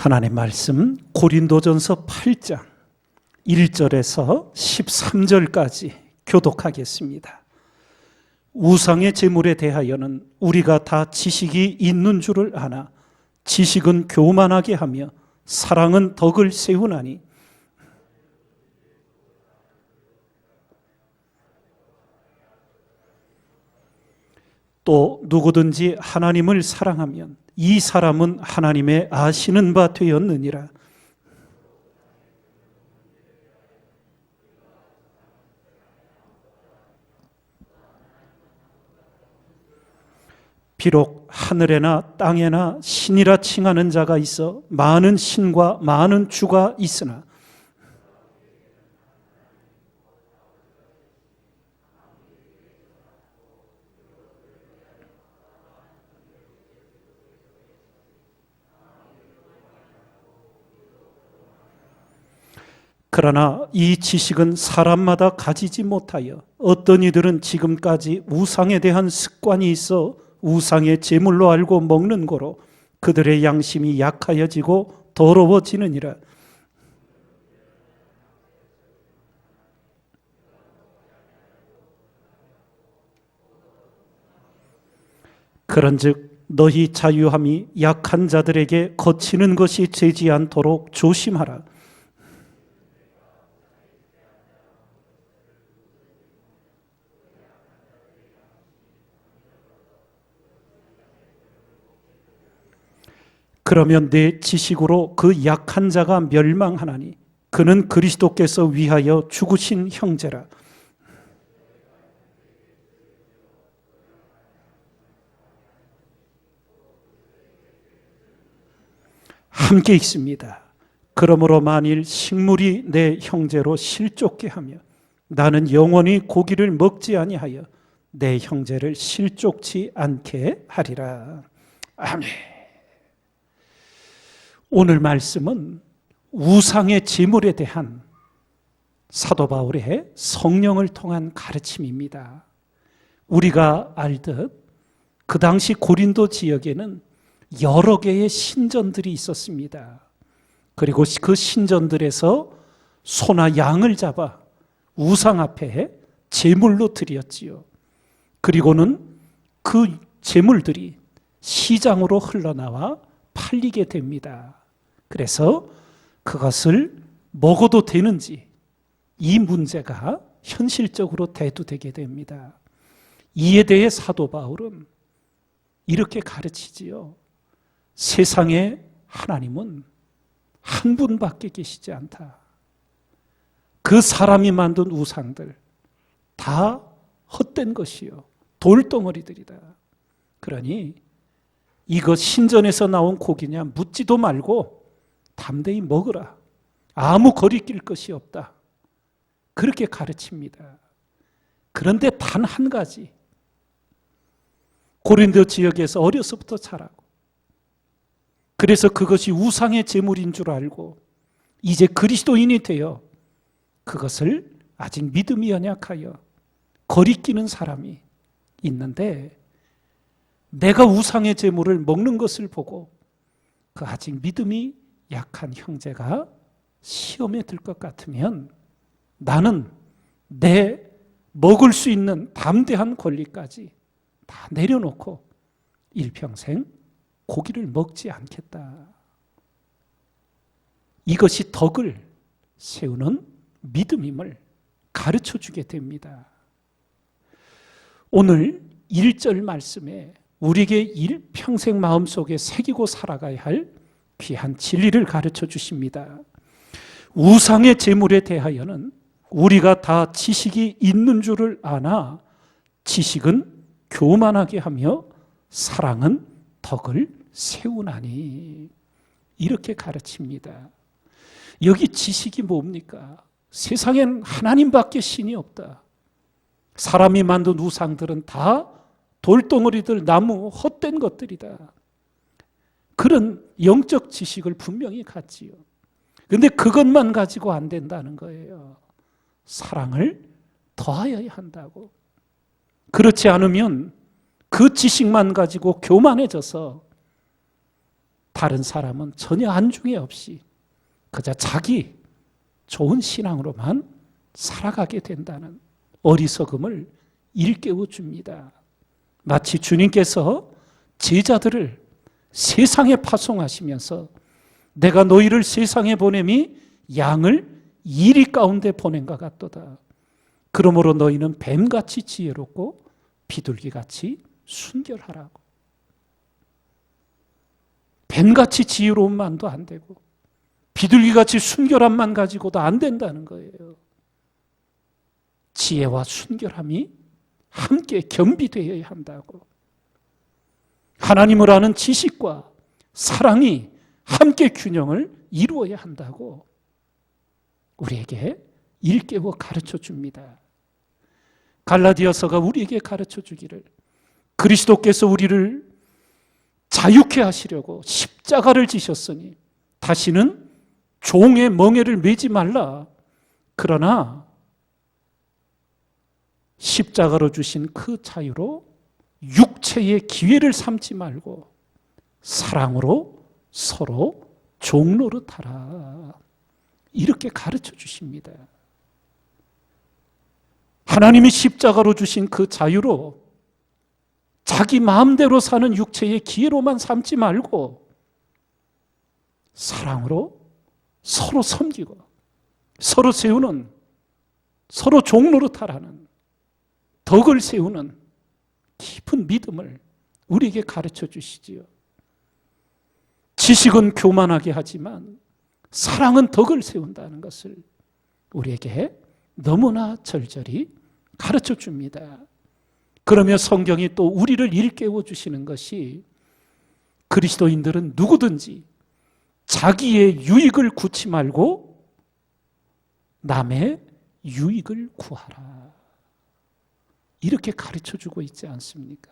하나님 말씀 고린도전서 8장 1절에서 13절까지 교독하겠습니다. 우상의 제물에 대하여는 우리가 다 지식이 있는 줄을 아나 지식은 교만하게 하며 사랑은 덕을 세우나니 또 누구든지 하나님을 사랑하면 이 사람은 하나님의 아시는 바 되었느니라. 비록 하늘에나 땅에나 신이라 칭하는 자가 있어 많은 신과 많은 주가 있으나 그러나 이 지식은 사람마다 가지지 못하여 어떤 이들은 지금까지 우상에 대한 습관이 있어 우상의 제물로 알고 먹는 거로 그들의 양심이 약하여지고 더러워지느니라. 그런즉 너희 자유함이 약한 자들에게 거치는 것이 되지 않도록 조심하라. 그러면 내 지식으로 그 약한 자가 멸망하나니 그는 그리스도께서 위하여 죽으신 형제라. 함께 있습니다. 그러므로 만일 식물이 내 형제로 실족게 하며 나는 영원히 고기를 먹지 아니하여 내 형제를 실족치 않게 하리라. 아멘. 오늘 말씀은 우상의 제물에 대한 사도 바울의 성령을 통한 가르침입니다. 우리가 알듯 그 당시 고린도 지역에는 여러 개의 신전들이 있었습니다. 그리고 그 신전들에서 소나 양을 잡아 우상 앞에 제물로 드렸지요. 그리고는 그 제물들이 시장으로 흘러나와 팔리게 됩니다. 그래서 그것을 먹어도 되는지 이 문제가 현실적으로 대두되게 됩니다. 이에 대해 사도 바울은 이렇게 가르치지요. 세상에 하나님은 한 분밖에 계시지 않다. 그 사람이 만든 우상들 다 헛된 것이요. 돌덩어리들이다. 그러니 이것 신전에서 나온 고기냐 묻지도 말고 담대히 먹으라. 아무 거리낄 것이 없다. 그렇게 가르칩니다. 그런데 단 한 가지. 고린도 지역에서 어려서부터 자라고 그래서 그것이 우상의 제물인 줄 알고 이제 그리스도인이 되어 그것을 아직 믿음이 연약하여 거리끼는 사람이 있는데 내가 우상의 제물을 먹는 것을 보고 그 아직 믿음이 약한 형제가 시험에 들 것 같으면 나는 내 먹을 수 있는 담대한 권리까지 다 내려놓고 일평생 고기를 먹지 않겠다. 이것이 덕을 세우는 믿음임을 가르쳐 주게 됩니다. 오늘 1절 말씀에 우리에게 일평생 마음속에 새기고 살아가야 할 귀한 진리를 가르쳐 주십니다. 우상의 재물에 대하여는 우리가 다 지식이 있는 줄을 아나 지식은 교만하게 하며 사랑은 덕을 세우나니 이렇게 가르칩니다. 여기 지식이 뭡니까? 세상엔 하나님밖에 신이 없다. 사람이 만든 우상들은 다 돌덩어리들, 나무, 헛된 것들이다. 그런 영적 지식을 분명히 갖지요. 근데 그것만 가지고 안 된다는 거예요. 사랑을 더하여야 한다고. 그렇지 않으면 그 지식만 가지고 교만해져서 다른 사람은 전혀 안중에 없이 그저 자기 좋은 신앙으로만 살아가게 된다는 어리석음을 일깨워 줍니다. 마치 주님께서 제자들을 세상에 파송하시면서 내가 너희를 세상에 보냄이 양을 이리 가운데 보낸 것 같도다. 그러므로 너희는 뱀같이 지혜롭고 비둘기같이 순결하라고. 뱀같이 지혜로움만도 안 되고 비둘기같이 순결함만 가지고도 안 된다는 거예요. 지혜와 순결함이 함께 겸비되어야 한다고. 하나님을 아는 지식과 사랑이 함께 균형을 이루어야 한다고 우리에게 일깨워 가르쳐 줍니다. 갈라디아서가 우리에게 가르쳐 주기를 그리스도께서 우리를 자유케 하시려고 십자가를 지셨으니 다시는 종의 멍에를 매지 말라. 그러나 십자가로 주신 그 자유로 육체의 기회를 삼지 말고 사랑으로 서로 종로릇하라. 이렇게 가르쳐 주십니다. 하나님이 십자가로 주신 그 자유로 자기 마음대로 사는 육체의 기회로만 삼지 말고 사랑으로 서로 섬기고 서로 세우는 서로 종로릇하라는 덕을 세우는 깊은 믿음을 우리에게 가르쳐 주시지요. 지식은 교만하게 하지만 사랑은 덕을 세운다는 것을 우리에게 너무나 절절히 가르쳐 줍니다. 그러며 성경이 또 우리를 일깨워 주시는 것이 그리스도인들은 누구든지 자기의 유익을 구치 말고 남의 유익을 구하라. 이렇게 가르쳐 주고 있지 않습니까?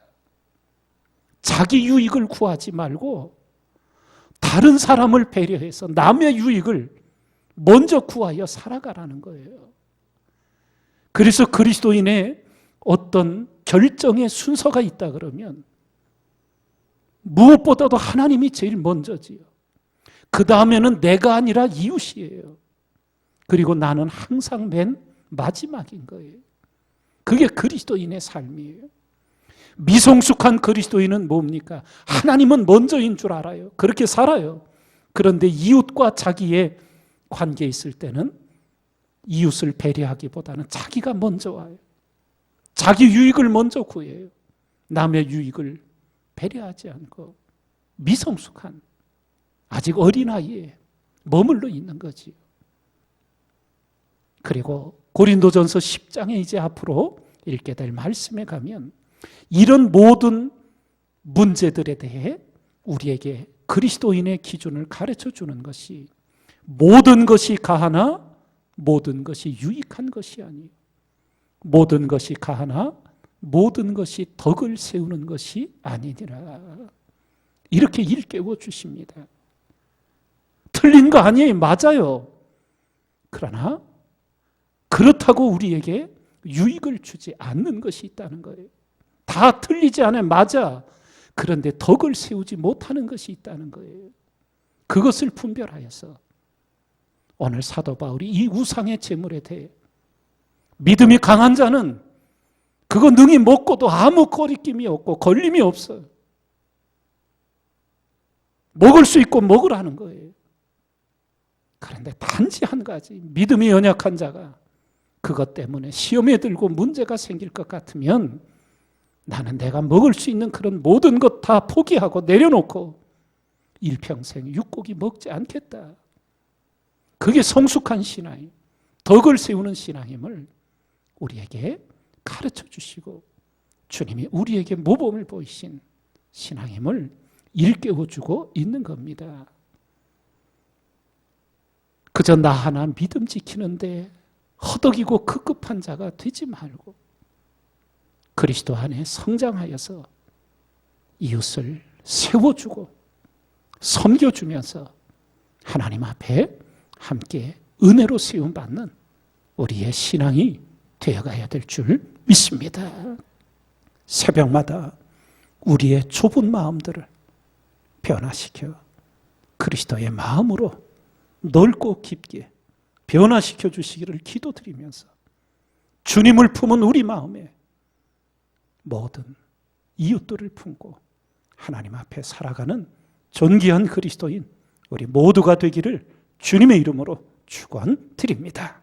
자기 유익을 구하지 말고 다른 사람을 배려해서 남의 유익을 먼저 구하여 살아가라는 거예요. 그래서 그리스도인의 어떤 결정의 순서가 있다 그러면 무엇보다도 하나님이 제일 먼저지요. 그 다음에는 내가 아니라 이웃이에요. 그리고 나는 항상 맨 마지막인 거예요. 그게 그리스도인의 삶이에요. 미성숙한 그리스도인은 뭡니까? 하나님은 먼저인 줄 알아요. 그렇게 살아요. 그런데 이웃과 자기의 관계 있을 때는 이웃을 배려하기보다는 자기가 먼저 와요. 자기 유익을 먼저 구해요. 남의 유익을 배려하지 않고 미성숙한 아직 어린아이에 머물러 있는 거지요. 그리고 고린도전서 10장에 이제 앞으로 읽게 될 말씀에 가면 이런 모든 문제들에 대해 우리에게 그리스도인의 기준을 가르쳐 주는 것이 모든 것이 가하나 모든 것이 유익한 것이 아니요. 모든 것이 가하나 모든 것이 덕을 세우는 것이 아니니라. 이렇게 일깨워 주십니다. 틀린 거 아니에요. 맞아요. 그러나 그렇다고 우리에게 유익을 주지 않는 것이 있다는 거예요. 다 틀리지 않아요. 맞아. 그런데 덕을 세우지 못하는 것이 있다는 거예요. 그것을 분별하여서 오늘 사도 바울이 이 우상의 재물에 대해 믿음이 강한 자는 그거 능히 먹고도 아무 거리낌이 없고 걸림이 없어요. 먹을 수 있고 먹으라는 거예요. 그런데 단지 한 가지 믿음이 연약한 자가 그것 때문에 시험에 들고 문제가 생길 것 같으면 나는 내가 먹을 수 있는 그런 모든 것 다 포기하고 내려놓고 일평생 육고기 먹지 않겠다. 그게 성숙한 신앙이 덕을 세우는 신앙임을 우리에게 가르쳐 주시고 주님이 우리에게 모범을 보이신 신앙임을 일깨워 주고 있는 겁니다. 그저 나 하나 믿음 지키는데 허덕이고 급급한 자가 되지 말고 그리스도 안에 성장하여서 이웃을 세워주고 섬겨주면서 하나님 앞에 함께 은혜로 세움받는 우리의 신앙이 되어가야 될 줄 믿습니다. 새벽마다 우리의 좁은 마음들을 변화시켜 그리스도의 마음으로 넓고 깊게 변화시켜 주시기를 기도드리면서 주님을 품은 우리 마음에 모든 이웃들을 품고 하나님 앞에 살아가는 존귀한 그리스도인 우리 모두가 되기를 주님의 이름으로 축원드립니다.